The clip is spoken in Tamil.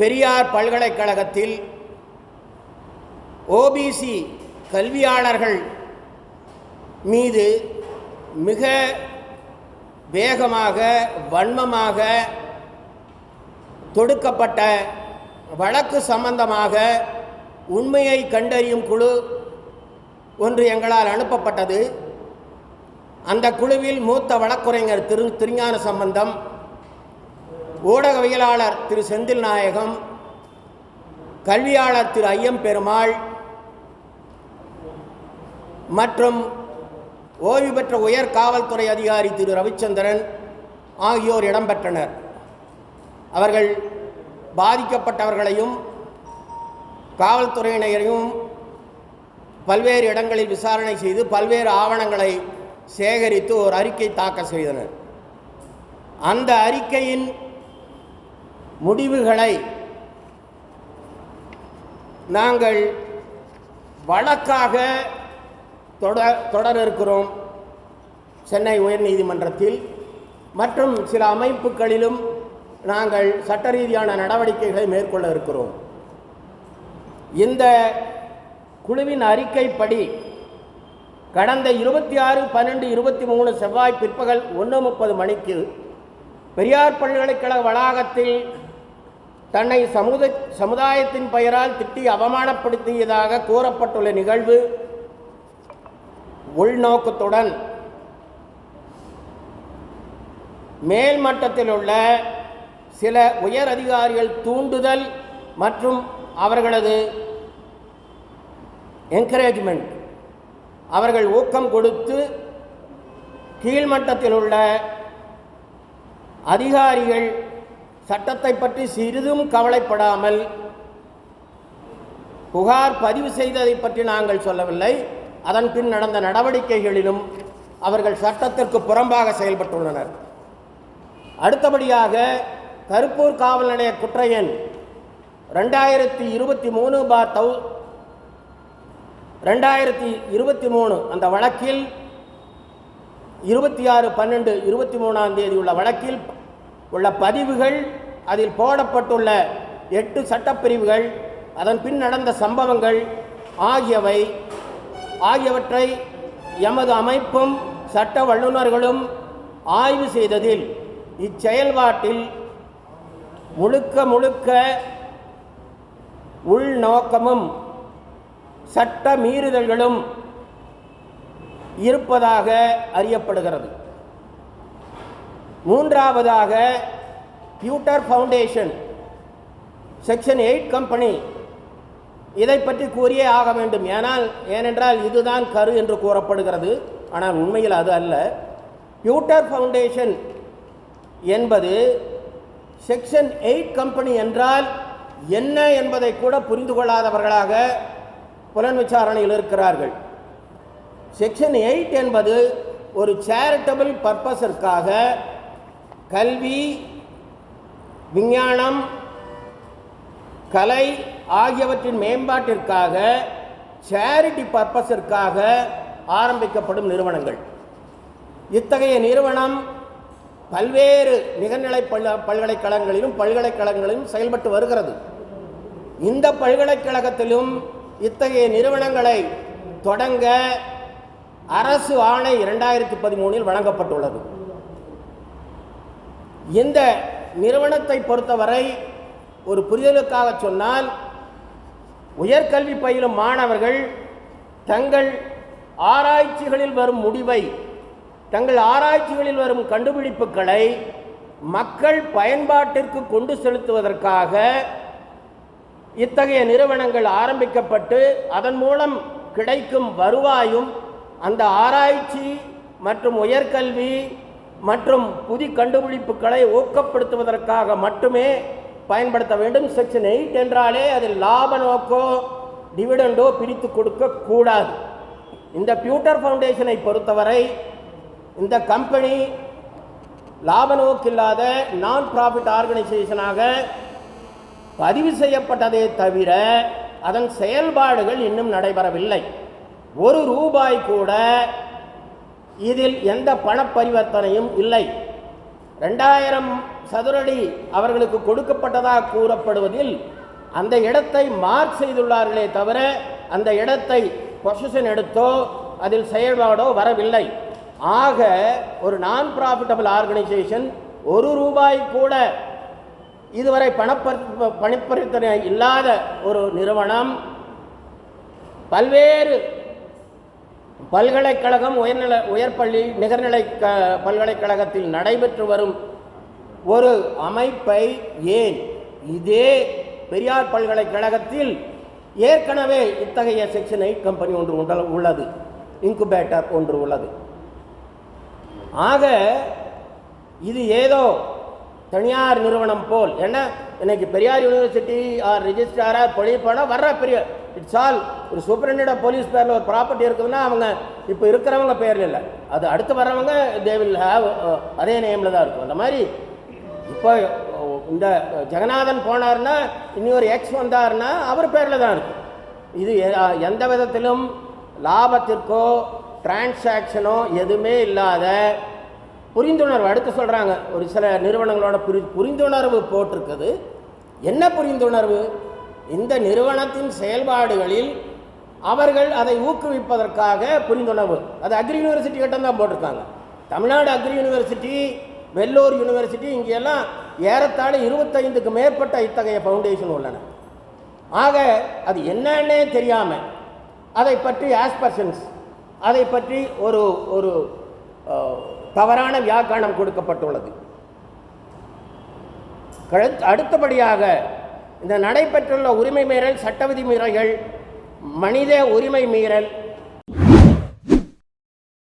பெரியார் பல்கலைக்கழகத்தில் ஓபிசி கல்வியாளர்கள் மீது மிக வேகமாக வன்மமாக தொடுக்கப்பட்ட வழக்கு சம்பந்தமாக உண்மையை கண்டறியும் குழு ஒன்று எங்களால் அனுப்பப்பட்டது. அந்த குழுவில் மூத்த வழக்குரைஞர் திரு திருஞான சம்பந்தம் ஊடகவியலாளர் திரு செந்தில் நாயகம் கல்வியாளர் திரு ஐயம் பெருமாள் மற்றும் ஓய்வு பெற்ற உயர் காவல்துறை அதிகாரி திரு ரவிச்சந்திரன் ஆகியோர் இடம்பெற்றனர். அவர்கள் பாதிக்கப்பட்டவர்களையும் காவல்துறையினரையும் பல்வேறு இடங்களில் விசாரணை செய்து பல்வேறு ஆவணங்களை சேகரித்து ஒரு அறிக்கை தாக்கல் செய்தனர். அந்த அறிக்கையின் முடிவுகளை நாங்கள் வழக்காக தொடர் தொடர இருக்கிறோம் சென்னை உயர்நீதிமன்றத்தில் மற்றும் சில அமைப்புகளிலும் நாங்கள் சட்ட ரீதியான நடவடிக்கைகளை மேற்கொள்ள இருக்கிறோம். இந்த குழுவின் அறிக்கைப்படி கடந்த இருபத்தி ஆறு பன்னெண்டு இருபத்தி மூணு செவ்வாய் பிற்பகல் ஒன்று முப்பது மணிக்கு பெரியார் பல்கலைக்கழக வளாகத்தில் தன்னை சமுத சமுதாயத்தின் பெயரால் திட்டி அவமானப்படுத்தியதாக கூறப்பட்டுள்ள நிகழ்வு உள்நோக்கத்துடன் மேல் மட்டத்தில் உள்ள சில உயர் அதிகாரிகள் தூண்டுதல் மற்றும் அவர்களது என்கரேஜ்மெண்ட் அவர்கள் ஊக்கம் கொடுத்து கீழ்மட்டத்தில் உள்ள அதிகாரிகள் சட்டத்தை பற்றி சிறிதும் கவலைப்படாமல் புகார் பதிவு செய்ததை பற்றி நாங்கள் சொல்லவில்லை. அதன் பின் நடந்த நடவடிக்கைகளிலும் அவர்கள் சட்டத்திற்கு புறம்பாக செயல்பட்டுள்ளனர். அடுத்தபடியாக கருப்பூர் காவல் நிலைய குற்ற எண் ரெண்டாயிரத்தி இருபத்தி மூணு பார் தௌ ரெண்டாயிரத்தி இருபத்தி மூணு அந்த வழக்கில் இருபத்தி ஆறு பன்னெண்டு இருபத்தி மூணாம் தேதி உள்ள வழக்கில் உள்ள பதிவுகள் அதில் போடப்பட்டுள்ள எட்டு சட்டப்பிரிவுகள் அதன் பின் நடந்த சம்பவங்கள் ஆகியவை ஆகியவற்றை எமது அமைப்பும் சட்ட வல்லுநர்களும் ஆய்வு செய்ததில் இச்செயல்பாட்டில் முழுக்க முழுக்க உள்நோக்கமும் சட்ட மீறுதல்களும் இருப்பதாக அறியப்படுகிறது. மூன்றாவதாக future foundation section eight company இதை பற்றி கூறியே ஆக வேண்டும். ஏனால் ஏனென்றால் இதுதான் கரு என்று கூறப்படுகிறது. ஆனால் உண்மையில் அது அல்ல. பியூட்டர் ஃபவுண்டேஷன் என்பது செக்ஷன் எயிட் கம்பெனி என்றால் என்ன என்பதை கூட புரிந்து கொள்ளாதவர்களாக புலன் விசாரணையில் இருக்கிறார்கள். செக்ஷன் எயிட் என்பது ஒரு சேரிட்டபிள் பர்பஸிற்காக கல்வி விஞ்ஞானம் கலை ஆகியவற்றின் மேம்பாட்டிற்காக சேரிட்டி பர்பஸிற்காக ஆரம்பிக்கப்படும் நிறுவனங்கள். இத்தகைய நிறுவனம் பல்வேறு நிகர்நிலை பல்ல பல்கலைக்கழகங்களிலும் பல்கலைக்கழகங்களிலும் செயல்பட்டு வருகிறது. இந்த பல்கலைக்கழகத்திலும் இத்தகைய நிறுவனங்களை தொடங்க அரசு ஆணை இரண்டாயிரத்தி பதிமூணில் வழங்கப்பட்டுள்ளது. இந்த நிறுவனத்தை பொறுத்தவரை ஒரு புரிதலுக்காக சொன்னால் உயர்கல்வி பயிலும் மாணவர்கள் தங்கள் ஆராய்ச்சிகளில் வரும் முடிவை தங்கள் ஆராய்ச்சிகளில் வரும் கண்டுபிடிப்புகளை மக்கள் பயன்பாட்டிற்கு கொண்டு செலுத்துவதற்காக இத்தகைய நிறுவனங்கள் ஆரம்பிக்கப்பட்டு அதன் மூலம் கிடைக்கும் வருவாயும் அந்த ஆராய்ச்சி மற்றும் உயர்கல்வி மற்றும் புதி கண்டுபிடிப்புகளை ஊக்கப்படுத்துவதற்காக மட்டுமே பயன்படுத்த வேண்டும். செக்ஷன் எயிட் என்றாலே அதில் லாப நோக்கோ டிவிடெண்டோ பிரித்து கொடுக்க கூடாது. இந்த பியூட்டர் ஃபவுண்டேஷனை பொறுத்தவரை இந்த கம்பெனி லாப நோக்கில்லாத நான் ப்ராஃபிட் ஆர்கனைசேஷனாக பதிவு செய்யப்பட்டதே தவிர அதன் செயல்பாடுகள் இன்னும் நடைபெறவில்லை. ஒரு ரூபாய் கூட இதில் எந்த பண பரிவர்த்தனையும் இல்லை. ரெண்டாயிரம் சதுரடி அவர்களுக்கு கொடுக்கப்பட்டதாக கூறப்படுவதில் அந்த இடத்தை மார்க் செய்துள்ளார்களே தவிர அந்த இடத்தை பொசிஷன் எடுத்தோ அதில் செயல்பாடோ வரவில்லை. ஆக ஒரு நான் ப்ராஃபிட்டபிள் ஆர்கனைசேஷன் ஒரு ரூபாய் கூட இதுவரை பணப்பரி பணிப்பரித்தனை இல்லாத ஒரு நிறுவனம் பல்வேறு பல்கலைக்கழகம் உயர்நில உயர்பள்ளி நிகர்நிலை க பல்கலைக்கழகத்தில் நடைபெற்று வரும் ஒரு அமைப்பை ஏன் இதே பெரியார் பல்கலைக்கழகத்தில் ஏற்கனவே இத்தகைய செக்ஷன் எயிட் கம்பெனி ஒன்று உண்டல உள்ளது இன்குபேட்டர் ஒன்று உள்ளது. ஆக இது ஏதோ தனியார் நிறுவனம் போல். ஏன்னா இன்னைக்கு பெரியார் யூனிவர்சிட்டி ஆர் ரிஜிஸ்ட்ராராக பொழிப்பானா வர்ற பெரிய இட்ஸ் ஆல் ஒரு சூப்பரண்ட் போலீஸ் பேரில் ஒரு ப்ராப்பர்ட்டி இருக்குதுன்னா அவங்க இப்போ இருக்கிறவங்க பேரில் இல்லை. அது அடுத்து வர்றவங்க தே வில் ஹாவ் அதே நேமில் தான் இருக்கும். அந்த மாதிரி இப்போ இந்த ஜெகநாதன் போனார்னா இனி ஒரு எக்ஸ் வந்தார்னா அவர் பேரில் தான் இருக்கும். இது எந்த விதத்திலும் லாபத்திற்கோ டிரான்சாக்ஷனோ எதுவுமே இல்லாத புரிந்துணர்வு அடுத்து சொல்கிறாங்க ஒரு சில நிறுவனங்களோட புரி புரிந்துணர்வு போட்டிருக்குது. என்ன புரிந்துணர்வு? இந்த நிறுவனத்தின் செயல்பாடுகளில் அவர்கள் அதை ஊக்குவிப்பதற்காக புரிந்துணர்வு. அது அக்ரி யூனிவர்சிட்டி கிட்ட தான் போட்டிருக்காங்க. Tamil Nadu agri university Vellore university இங்கெல்லாம் ஏறத்தாழ இருபத்தைந்துக்கு மேற்பட்ட இத்தகைய ஃபவுண்டேஷன் உள்ளன. ஆக அது என்னன்னே தெரியாமல் அதை பற்றி ஆஸ்பர்ஷன்ஸ் அதை பற்றி ஒரு ஒரு தவறான வியாக்கரணம் கொடுக்கப்பட்டுள்ளது. அடுத்தபடியாக இந்த நடைபெற்றுள்ள உரிமை மீறல் சட்ட விதிமுறைகள் மனித உரிமை மீறல்